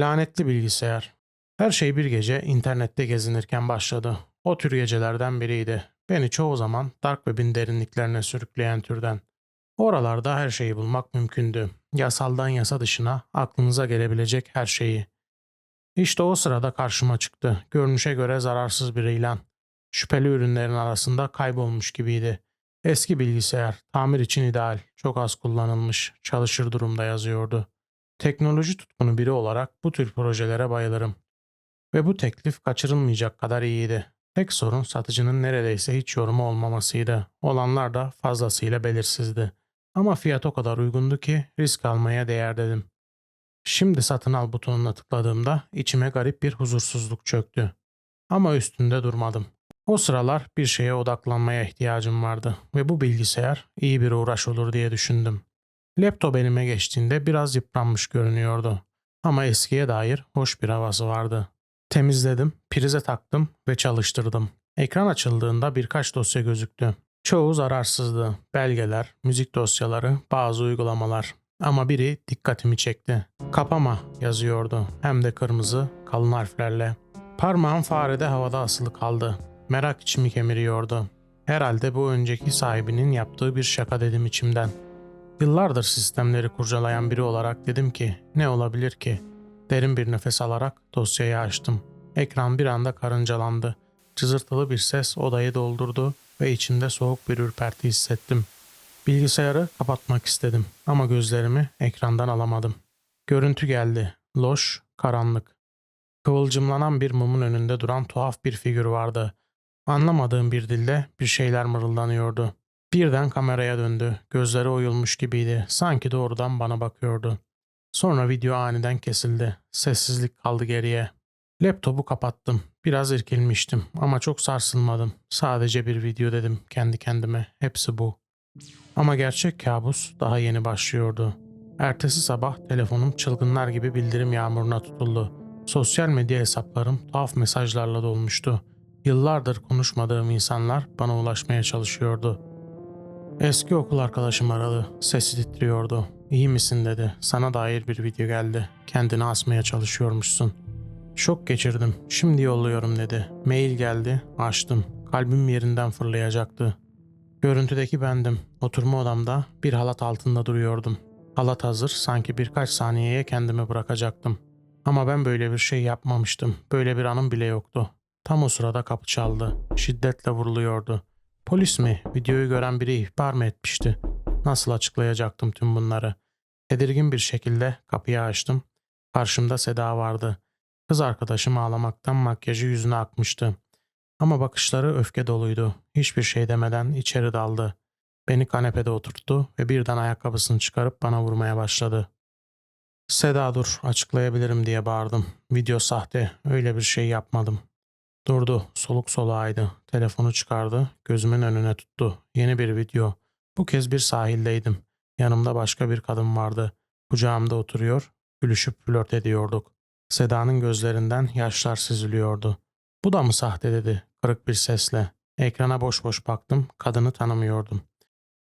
Lanetli bilgisayar. Her şey bir gece internette gezinirken başladı. O tür gecelerden biriydi. Beni çoğu zaman Dark Web'in derinliklerine sürükleyen türden. Oralarda her şeyi bulmak mümkündü. Yasaldan yasa dışına aklınıza gelebilecek her şeyi. İşte o sırada karşıma çıktı. Görünüşe göre zararsız bir ilan. Şüpheli ürünlerin arasında kaybolmuş gibiydi. Eski bilgisayar, tamir için ideal, çok az kullanılmış, çalışır durumda yazıyordu. Teknoloji tutkunu biri olarak bu tür projelere bayılırım. Ve bu teklif kaçırılmayacak kadar iyiydi. Tek sorun satıcının neredeyse hiç yorumu olmamasıydı. Olanlar da fazlasıyla belirsizdi. Ama fiyat o kadar uygundu ki risk almaya değer dedim. Şimdi satın al butonuna tıkladığımda içime garip bir huzursuzluk çöktü. Ama üstünde durmadım. O sıralar bir şeye odaklanmaya ihtiyacım vardı ve bu bilgisayar iyi bir uğraş olur diye düşündüm. Laptop elime geçtiğinde biraz yıpranmış görünüyordu. Ama eskiye dair hoş bir havası vardı. Temizledim, prize taktım ve çalıştırdım. Ekran açıldığında birkaç dosya gözüktü. Çoğu zararsızdı. Belgeler, müzik dosyaları, bazı uygulamalar. Ama biri dikkatimi çekti. Kapama yazıyordu. Hem de kırmızı, kalın harflerle. Parmağım farede havada asılı kaldı. Merak içimi kemiriyordu. Herhalde bu önceki sahibinin yaptığı bir şaka dedim içimden. Yıllardır sistemleri kurcalayan biri olarak dedim ki ne olabilir ki? Derin bir nefes alarak dosyayı açtım. Ekran bir anda karıncalandı. Cızırtılı bir ses odayı doldurdu ve içimde soğuk bir ürperti hissettim. Bilgisayarı kapatmak istedim ama gözlerimi ekrandan alamadım. Görüntü geldi. Loş, karanlık. Kıvılcımlanan bir mumun önünde duran tuhaf bir figür vardı. Anlamadığım bir dilde bir şeyler mırıldanıyordu. Birden kameraya döndü. Gözleri oyulmuş gibiydi. Sanki doğrudan bana bakıyordu. Sonra video aniden kesildi. Sessizlik kaldı geriye. Laptopu kapattım. Biraz irkilmiştim ama çok sarsılmadım. Sadece bir video dedim kendi kendime. Hepsi bu. Ama gerçek kabus daha yeni başlıyordu. Ertesi sabah telefonum çılgınlar gibi bildirim yağmuruna tutuldu. Sosyal medya hesaplarım tuhaf mesajlarla dolmuştu. Yıllardır konuşmadığım insanlar bana ulaşmaya çalışıyordu. Eski okul arkadaşım aradı. Sesi titriyordu. İyi misin dedi. Sana dair bir video geldi. Kendini asmaya çalışıyormuşsun. Şok geçirdim. Şimdi yolluyorum dedi. Mail geldi. Açtım. Kalbim yerinden fırlayacaktı. Görüntüdeki bendim. Oturma odamda bir halat altında duruyordum. Halat hazır. Sanki birkaç saniyeye kendimi bırakacaktım. Ama ben böyle bir şey yapmamıştım. Böyle bir anım bile yoktu. Tam o sırada kapı çaldı. Şiddetle vuruluyordu. Polis mi? Videoyu gören biri ihbar mı etmişti? Nasıl açıklayacaktım tüm bunları? Tedirgin bir şekilde kapıyı açtım. Karşımda Seda vardı. Kız arkadaşım ağlamaktan makyajı yüzüne akmıştı. Ama bakışları öfke doluydu. Hiçbir şey demeden içeri daldı. Beni kanepede oturttu ve birden ayakkabısını çıkarıp bana vurmaya başladı. Seda dur açıklayabilirim diye bağırdım. Video sahte öyle bir şey yapmadım. Durdu soluk soluğaydı. Telefonu çıkardı gözümün önüne tuttu. Yeni bir video. Bu kez bir sahildeydim. Yanımda başka bir kadın vardı. Kucağımda oturuyor, gülüşüp flört ediyorduk. Seda'nın gözlerinden yaşlar süzülüyordu. Bu da mı sahte dedi kırık bir sesle. Ekrana boş boş baktım, kadını tanımıyordum.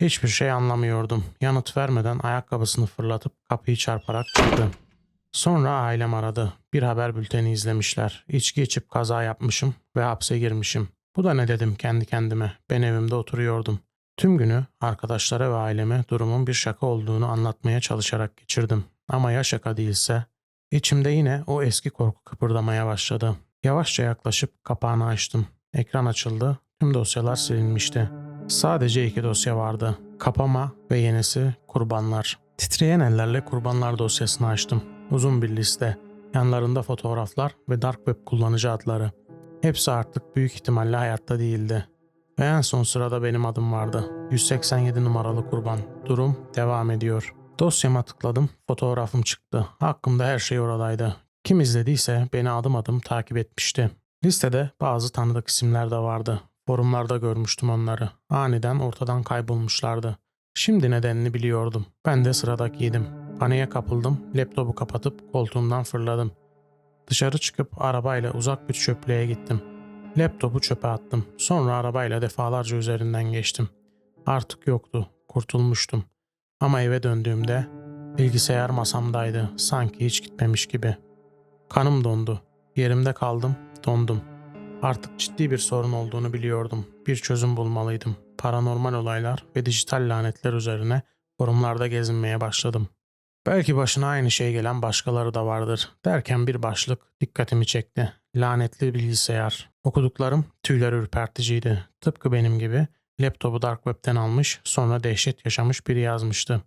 Hiçbir şey anlamıyordum. Yanıt vermeden ayakkabısını fırlatıp kapıyı çarparak çıktı. Sonra ailem aradı. Bir haber bülteni izlemişler. İçki içip kaza yapmışım ve hapse girmişim. Bu da ne dedim kendi kendime. Ben evimde oturuyordum. Tüm günü arkadaşlara ve aileme durumun bir şaka olduğunu anlatmaya çalışarak geçirdim. Ama ya şaka değilse? İçimde yine o eski korku kıpırdamaya başladı. Yavaşça yaklaşıp kapağını açtım. Ekran açıldı. Tüm dosyalar silinmişti. Sadece iki dosya vardı. Kapama ve yenisi kurbanlar. Titreyen ellerle kurbanlar dosyasını açtım. Uzun bir liste. Yanlarında fotoğraflar ve Dark Web kullanıcı adları. Hepsi artık büyük ihtimalle hayatta değildi. Ve en son sırada benim adım vardı. 187 numaralı kurban. Durum devam ediyor. Dosyama tıkladım, fotoğrafım çıktı. Hakkımda her şey oradaydı. Kim izlediyse beni adım adım takip etmişti. Listede bazı tanıdık isimler de vardı. Forumlarda görmüştüm onları. Aniden ortadan kaybolmuşlardı. Şimdi nedenini biliyordum. Ben de sıradakiydim. Paniğe kapıldım, laptopu kapatıp koltuğumdan fırladım. Dışarı çıkıp arabayla uzak bir çöplüğe gittim. Laptopu çöpe attım. Sonra arabayla defalarca üzerinden geçtim. Artık yoktu. Kurtulmuştum. Ama eve döndüğümde bilgisayar masamdaydı. Sanki hiç gitmemiş gibi. Kanım dondu. Yerimde kaldım, dondum. Artık ciddi bir sorun olduğunu biliyordum. Bir çözüm bulmalıydım. Paranormal olaylar ve dijital lanetler üzerine forumlarda gezinmeye başladım. Belki başına aynı şey gelen başkaları da vardır. Derken bir başlık dikkatimi çekti. Lanetli bilgisayar. Okuduklarım tüyler ürperticiydi. Tıpkı benim gibi laptopu Dark Web'ten almış sonra dehşet yaşamış biri yazmıştı.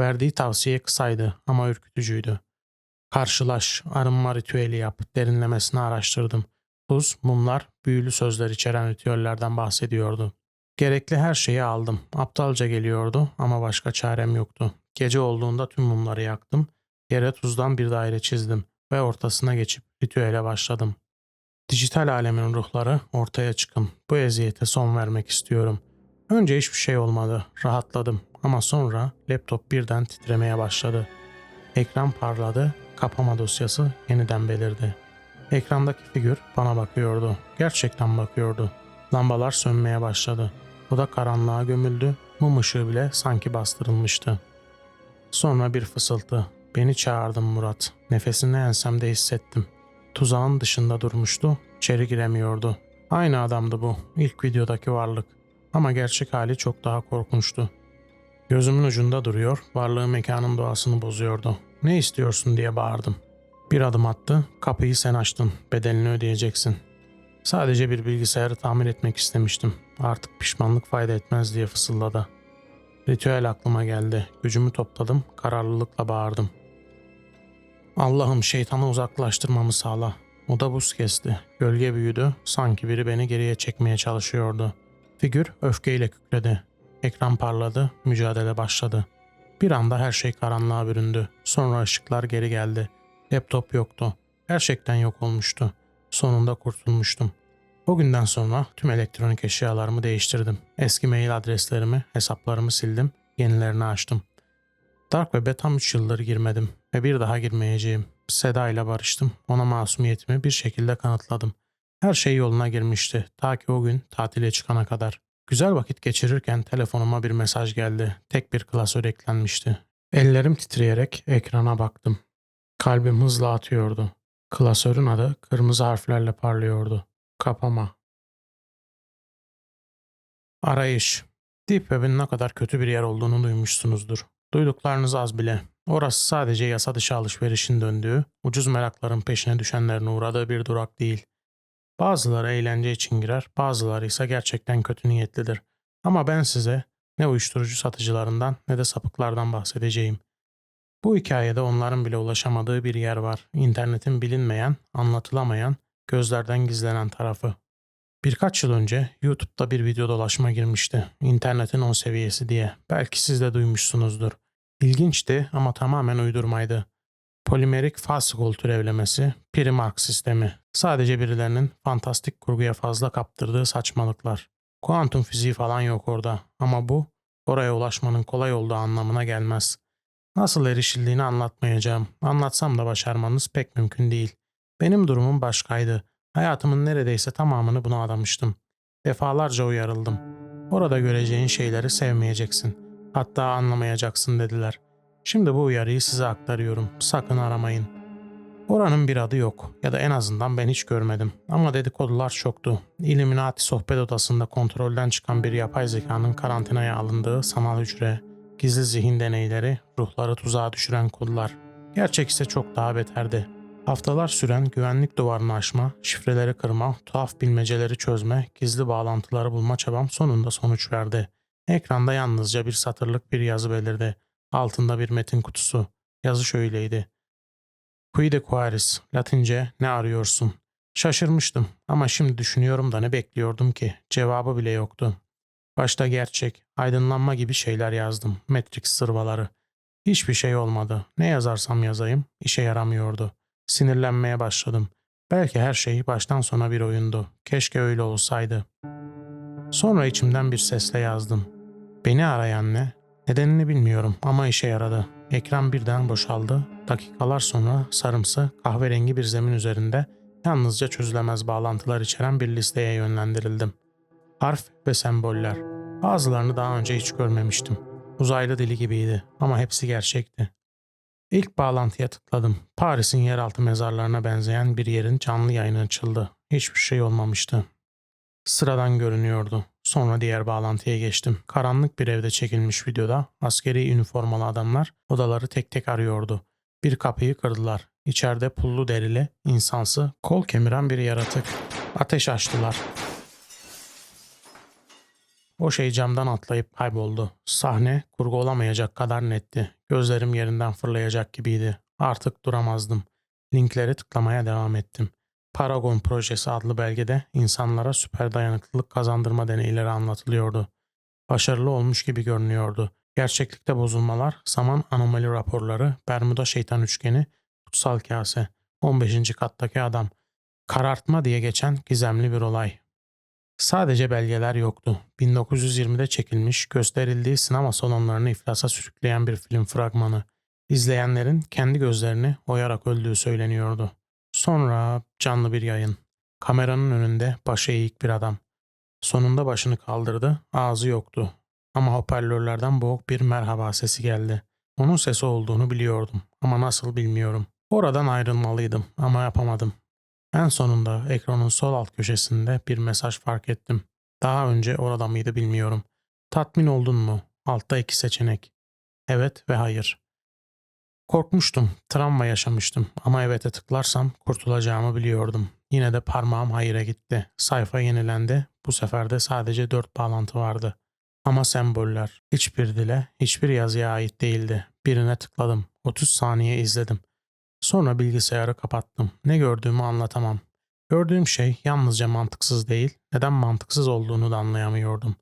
Verdiği tavsiye kısaydı ama ürkütücüydü. Karşılaş, arınma ritüeli yap, derinlemesine araştırdım. Tuz, mumlar, büyülü sözler içeren ritüellerden bahsediyordu. Gerekli her şeyi aldım. Aptalca geliyordu ama başka çarem yoktu. Gece olduğunda tüm mumları yaktım. Yere tuzdan bir daire çizdim ve ortasına geçip ritüele başladım. Dijital alemin ruhları ortaya çıkın. Bu eziyete son vermek istiyorum. Önce hiçbir şey olmadı. Rahatladım ama sonra laptop birden titremeye başladı. Ekran parladı, kapama dosyası yeniden belirdi. Ekrandaki figür bana bakıyordu. Gerçekten bakıyordu. Lambalar sönmeye başladı. Oda karanlığa gömüldü. Mum ışığı bile sanki bastırılmıştı. Sonra bir fısıltı. Beni çağırdın Murat. Nefesini ensemde hissettim. Tuzağın dışında durmuştu. İçeri giremiyordu. Aynı adamdı bu. İlk videodaki varlık. Ama gerçek hali çok daha korkunçtu. Gözümün ucunda duruyor, varlığı mekanın doğasını bozuyordu. Ne istiyorsun diye bağırdım. Bir adım attı, kapıyı sen açtın, bedelini ödeyeceksin. Sadece bir bilgisayarı tamir etmek istemiştim. Artık pişmanlık fayda etmez diye fısıldadı. Ritüel aklıma geldi. Gücümü topladım, kararlılıkla bağırdım. Allah'ım şeytanı uzaklaştırmamı sağla. O da buz kesti. Gölge büyüdü, sanki biri beni geriye çekmeye çalışıyordu. Figür öfkeyle kükredi. Ekran parladı, mücadele başladı. Bir anda her şey karanlığa büründü. Sonra ışıklar geri geldi. Laptop yoktu. Gerçekten yok olmuştu. Sonunda kurtulmuştum. O günden sonra tüm elektronik eşyalarımı değiştirdim. Eski mail adreslerimi, hesaplarımı sildim, yenilerini açtım. Dark Web'e tam 3 yıldır girmedim ve bir daha girmeyeceğim. Seda ile barıştım. Ona masumiyetimi bir şekilde kanıtladım. Her şey yoluna girmişti. Ta ki o gün tatile çıkana kadar. Güzel vakit geçirirken telefonuma bir mesaj geldi. Tek bir klasör eklenmişti. Ellerim titreyerek ekrana baktım. Kalbim hızla atıyordu. Klasörün adı kırmızı harflerle parlıyordu. Kapama. Arayış. Deep Web'in ne kadar kötü bir yer olduğunu duymuşsunuzdur. Duyduklarınız az bile. Orası sadece yasa dışı alışverişin döndüğü, ucuz merakların peşine düşenlerin uğradığı bir durak değil. Bazıları eğlence için girer, bazıları ise gerçekten kötü niyetlidir. Ama ben size ne uyuşturucu satıcılarından ne de sapıklardan bahsedeceğim. Bu hikayede onların bile ulaşamadığı bir yer var. İnternetin bilinmeyen, anlatılamayan, gözlerden gizlenen tarafı. Birkaç yıl önce YouTube'da bir video dolaşma girmişti. İnternetin 10 seviyesi diye. Belki siz de duymuşsunuzdur. İlginçti ama tamamen uydurmaydı. Polimerik fasikol türevlemesi, Primark sistemi. Sadece birilerinin fantastik kurguya fazla kaptırdığı saçmalıklar. Kuantum fiziği falan yok orada ama bu oraya ulaşmanın kolay olduğu anlamına gelmez. Nasıl erişildiğini anlatmayacağım. Anlatsam da başarmanız pek mümkün değil. Benim durumum başkaydı. Hayatımın neredeyse tamamını buna adamıştım. Defalarca uyarıldım. Orada göreceğin şeyleri sevmeyeceksin. Hatta anlamayacaksın dediler. Şimdi bu uyarıyı size aktarıyorum. Sakın aramayın. Oranın bir adı yok ya da en azından ben hiç görmedim. Ama dedikodular çoktu. Illuminati sohbet odasında kontrolden çıkan bir yapay zekanın karantinaya alındığı sanal hücre, gizli zihin deneyleri, ruhları tuzağa düşüren kodlar. Gerçek ise çok daha beterdi. Haftalar süren güvenlik duvarını aşma, şifreleri kırma, tuhaf bilmeceleri çözme, gizli bağlantıları bulma çabam sonunda sonuç verdi. Ekranda yalnızca bir satırlık bir yazı belirdi. Altında bir metin kutusu. Yazı şöyleydi. Quide quaeris, Latince ne arıyorsun? Şaşırmıştım ama şimdi düşünüyorum da ne bekliyordum ki? Cevabı bile yoktu. Başta gerçek, aydınlanma gibi şeyler yazdım. Matrix sırvaları. Hiçbir şey olmadı. Ne yazarsam yazayım, işe yaramıyordu. Sinirlenmeye başladım. Belki her şey baştan sona bir oyundu. Keşke öyle olsaydı. Sonra içimden bir sesle yazdım. Beni arayan ne? Nedenini bilmiyorum ama işe yaradı. Ekran birden boşaldı. Dakikalar sonra sarımsı, kahverengi bir zemin üzerinde yalnızca çözülemez bağlantılar içeren bir listeye yönlendirildim. Harf ve semboller. Bazılarını daha önce hiç görmemiştim. Uzaylı dili gibiydi ama hepsi gerçekti. İlk bağlantıya tıkladım. Paris'in yeraltı mezarlarına benzeyen bir yerin canlı yayını açıldı. Hiçbir şey olmamıştı. Sıradan görünüyordu. Sonra diğer bağlantıya geçtim. Karanlık bir evde çekilmiş videoda askeri üniformalı adamlar odaları tek tek arıyordu. Bir kapıyı kırdılar. İçeride pullu derili, insansı, kol kemiren bir yaratık. Ateş açtılar. O şey camdan atlayıp kayboldu. Sahne kurgu olamayacak kadar netti. Gözlerim yerinden fırlayacak gibiydi. Artık duramazdım. Linkleri tıklamaya devam ettim. Paragon Projesi adlı belgede insanlara süper dayanıklılık kazandırma deneyleri anlatılıyordu. Başarılı olmuş gibi görünüyordu. Gerçeklikte bozulmalar, zaman anomali raporları, Bermuda şeytan üçgeni, kutsal kase, 15. kattaki adam, karartma diye geçen gizemli bir olay. Sadece belgeler yoktu. 1920'de çekilmiş, gösterildiği sinema salonlarını iflasa sürükleyen bir film fragmanı. İzleyenlerin kendi gözlerini oyarak öldüğü söyleniyordu. Sonra canlı bir yayın. Kameranın önünde başı eğik bir adam. Sonunda başını kaldırdı, ağzı yoktu. Ama hoparlörlerden boğuk bir merhaba sesi geldi. Onun sesi olduğunu biliyordum ama nasıl bilmiyorum. Oradan ayrılmalıydım ama yapamadım. En sonunda ekranın sol alt köşesinde bir mesaj fark ettim. Daha önce orada mıydı bilmiyorum. Tatmin oldun mu? Altta iki seçenek. Evet ve hayır. Korkmuştum, travma yaşamıştım ama evet'e tıklarsam kurtulacağımı biliyordum. Yine de parmağım hayıra gitti. Sayfa yenilendi. Bu sefer de sadece dört bağlantı vardı. Ama semboller hiçbir dile, hiçbir yazıya ait değildi. Birine tıkladım. 30 saniye izledim. Sonra bilgisayarı kapattım. Ne gördüğümü anlatamam. Gördüğüm şey yalnızca mantıksız değil, neden mantıksız olduğunu da anlayamıyordum.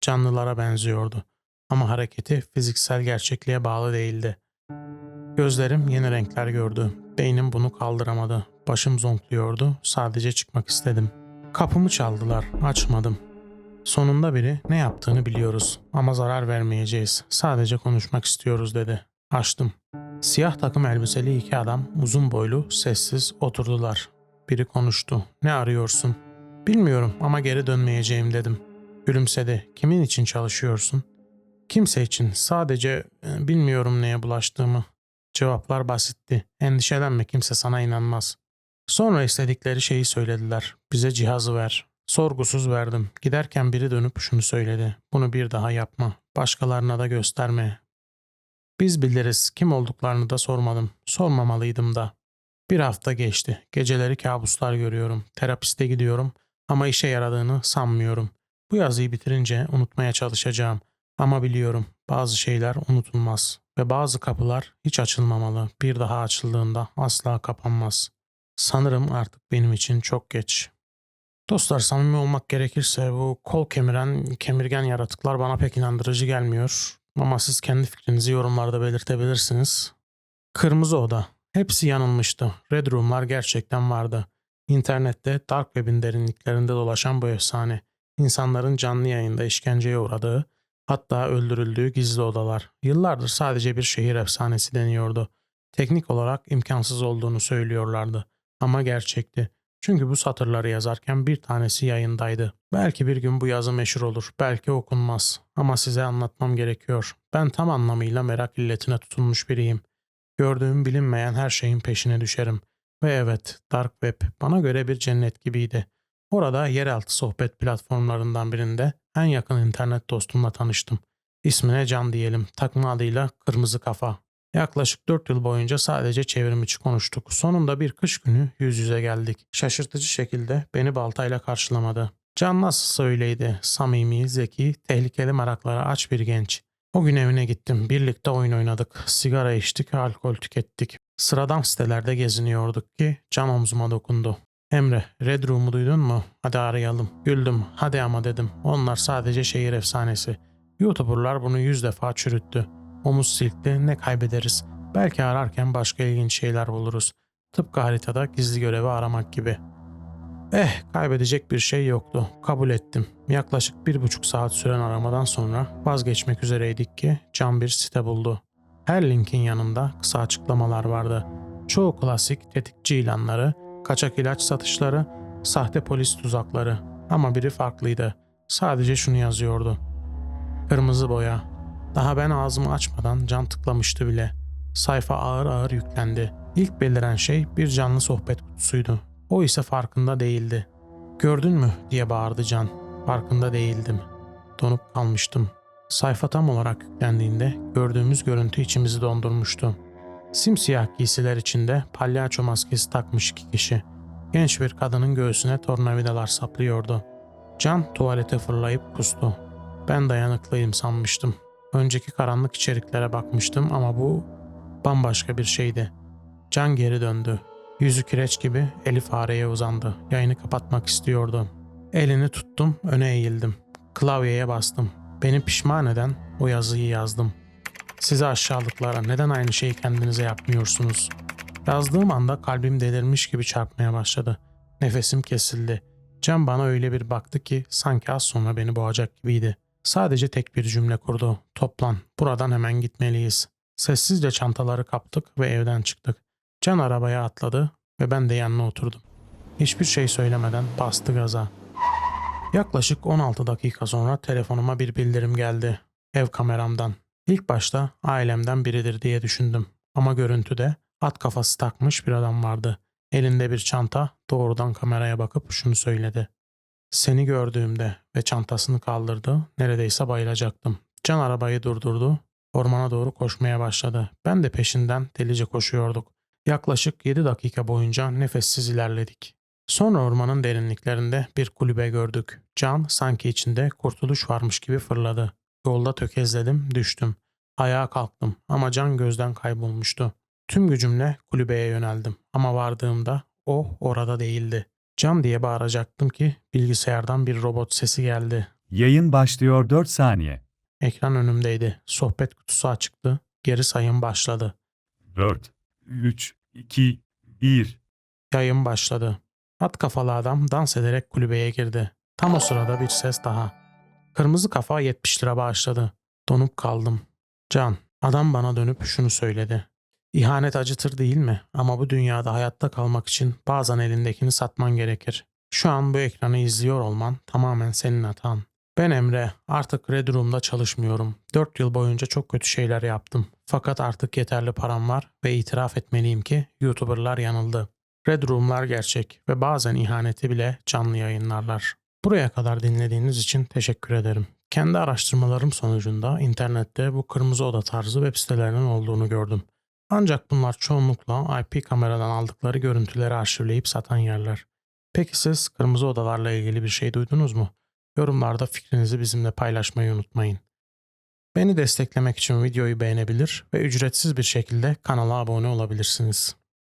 Canlılara benziyordu. Ama hareketi fiziksel gerçekliğe bağlı değildi. Gözlerim yeni renkler gördü. Beynim bunu kaldıramadı. Başım zonkluyordu. Sadece çıkmak istedim. Kapımı çaldılar. Açmadım. Sonunda biri ne yaptığını biliyoruz ama zarar vermeyeceğiz. Sadece konuşmak istiyoruz dedi. Açtım. Siyah takım elbiseli iki adam uzun boylu, sessiz oturdular. Biri konuştu. Ne arıyorsun? Bilmiyorum ama geri dönmeyeceğim dedim. Gülümsedi. Kimin için çalışıyorsun? Kimse için. Sadece e, bilmiyorum neye bulaştığımı. Cevaplar basitti. Endişelenme kimse sana inanmaz. Sonra istedikleri şeyi söylediler. Bize cihazı ver. Sorgusuz verdim. Giderken biri dönüp şunu söyledi. Bunu bir daha yapma. Başkalarına da gösterme. Biz biliriz. Kim olduklarını da sormadım. Sormamalıydım da. Bir hafta geçti. Geceleri kabuslar görüyorum. Terapiste gidiyorum ama işe yaradığını sanmıyorum. Bu yazıyı bitirince unutmaya çalışacağım. Ama biliyorum bazı şeyler unutulmaz ve bazı kapılar hiç açılmamalı. Bir daha açıldığında asla kapanmaz. Sanırım artık benim için çok geç. Dostlar samimi olmak gerekirse bu kol kemiren, kemirgen yaratıklar bana pek inandırıcı gelmiyor. Ama siz kendi fikrinizi yorumlarda belirtebilirsiniz. Kırmızı Oda. Hepsi yanılmıştı. Red Room'lar gerçekten vardı. İnternette Dark Web'in derinliklerinde dolaşan bu efsane. insanların canlı yayında işkenceye uğradığı, hatta öldürüldüğü gizli odalar. Yıllardır sadece bir şehir efsanesi deniyordu. Teknik olarak imkansız olduğunu söylüyorlardı. Ama gerçekti. Çünkü bu satırları yazarken bir tanesi yayındaydı. Belki bir gün bu yazı meşhur olur, belki okunmaz. Ama size anlatmam gerekiyor. Ben tam anlamıyla merak illetine tutulmuş biriyim. Gördüğüm bilinmeyen her şeyin peşine düşerim. Ve evet, Dark Web bana göre bir cennet gibiydi. Orada yeraltı sohbet platformlarından birinde en yakın internet dostumla tanıştım. İsmine Can diyelim, takma adıyla Kırmızı Kafa. Yaklaşık 4 yıl boyunca sadece çevrimiçi konuştuk. Sonunda bir kış günü yüz yüze geldik. Şaşırtıcı şekilde beni baltayla karşılamadı. Can nasılsa öyleydi. Samimi, zeki, tehlikeli maraklara aç bir genç. O gün evine gittim. Birlikte oyun oynadık. Sigara içtik, alkol tükettik. Sıradan sitelerde geziniyorduk ki Can omzuma dokundu. Emre, Red Room'u duydun mu? Hadi arayalım. Güldüm. Hadi ama dedim. Onlar sadece şehir efsanesi. YouTuber'lar bunu yüz defa çürüttü. Omuz silkti, ne kaybederiz? Belki ararken başka ilginç şeyler buluruz. Tıpkı haritada gizli görevi aramak gibi. Eh, kaybedecek bir şey yoktu. Kabul ettim. Yaklaşık bir buçuk saat süren aramadan sonra vazgeçmek üzereydik ki Can bir site buldu. Her linkin yanında kısa açıklamalar vardı. Çoğu klasik tetikçi ilanları, kaçak ilaç satışları, sahte polis tuzakları. Ama biri farklıydı. Sadece şunu yazıyordu. Kırmızı boya, daha ben ağzımı açmadan can tıklamıştı bile. Sayfa ağır ağır yüklendi. İlk beliren şey bir canlı sohbet kutusuydu. O ise farkında değildi. Gördün mü diye bağırdı Can. Farkında değildim. Donup kalmıştım. Sayfa tam olarak yüklendiğinde gördüğümüz görüntü içimizi dondurmuştu. Simsiyah giysiler içinde palyaço maskesi takmış iki kişi. Genç bir kadının göğsüne tornavidalar saplıyordu. Can tuvalete fırlayıp kustu. Ben dayanıklıyım sanmıştım. Önceki karanlık içeriklere bakmıştım ama bu bambaşka bir şeydi. Can geri döndü. Yüzü kireç gibi eli fareye uzandı. Yayını kapatmak istiyordu. Elini tuttum, öne eğildim. Klavyeye bastım. Beni pişman eden o yazıyı yazdım. Size aşağılıklara neden aynı şeyi kendinize yapmıyorsunuz? Yazdığım anda kalbim delirmiş gibi çarpmaya başladı. Nefesim kesildi. Can bana öyle bir baktı ki sanki az sonra beni boğacak gibiydi. Sadece tek bir cümle kurdu. Toplan, buradan hemen gitmeliyiz. Sessizce çantaları kaptık ve evden çıktık. Can arabaya atladı ve ben de yanına oturdum. Hiçbir şey söylemeden bastı gaza. Yaklaşık 16 dakika sonra telefonuma bir bildirim geldi. Ev kameramdan. İlk başta ailemden biridir diye düşündüm. Ama görüntüde at kafası takmış bir adam vardı. Elinde bir çanta doğrudan kameraya bakıp şunu söyledi. Seni gördüğümde ve çantasını kaldırdı neredeyse bayılacaktım. Can arabayı durdurdu. Ormana doğru koşmaya başladı. Ben de peşinden delice koşuyorduk. Yaklaşık 7 dakika boyunca nefessiz ilerledik. Sonra ormanın derinliklerinde bir kulübe gördük. Can sanki içinde kurtuluş varmış gibi fırladı. Yolda tökezledim, düştüm. Ayağa kalktım ama can gözden kaybolmuştu. Tüm gücümle kulübeye yöneldim ama vardığımda o orada değildi. Can diye bağıracaktım ki bilgisayardan bir robot sesi geldi. Yayın başlıyor 4 saniye. Ekran önümdeydi. Sohbet kutusu açıktı. Geri sayım başladı. 4, 3, 2, 1. Yayın başladı. At kafalı adam dans ederek kulübeye girdi. Tam o sırada bir ses daha. Kırmızı kafa 70 lira bağışladı. Donup kaldım. Can, adam bana dönüp şunu söyledi. İhanet acıtır değil mi? Ama bu dünyada hayatta kalmak için bazen elindekini satman gerekir. Şu an bu ekranı izliyor olman tamamen senin hatan. Ben Emre, artık Red Room'da çalışmıyorum. 4 yıl boyunca çok kötü şeyler yaptım. Fakat artık yeterli param var ve itiraf etmeliyim ki YouTuber'lar yanıldı. Red Room'lar gerçek ve bazen ihaneti bile canlı yayınlarlar. Buraya kadar dinlediğiniz için teşekkür ederim. Kendi araştırmalarım sonucunda internette bu kırmızı oda tarzı web sitelerinin olduğunu gördüm. Ancak bunlar çoğunlukla IP kameradan aldıkları görüntüleri arşivleyip satan yerler. Peki siz kırmızı odalarla ilgili bir şey duydunuz mu? Yorumlarda fikrinizi bizimle paylaşmayı unutmayın. Beni desteklemek için videoyu beğenebilir ve ücretsiz bir şekilde kanala abone olabilirsiniz.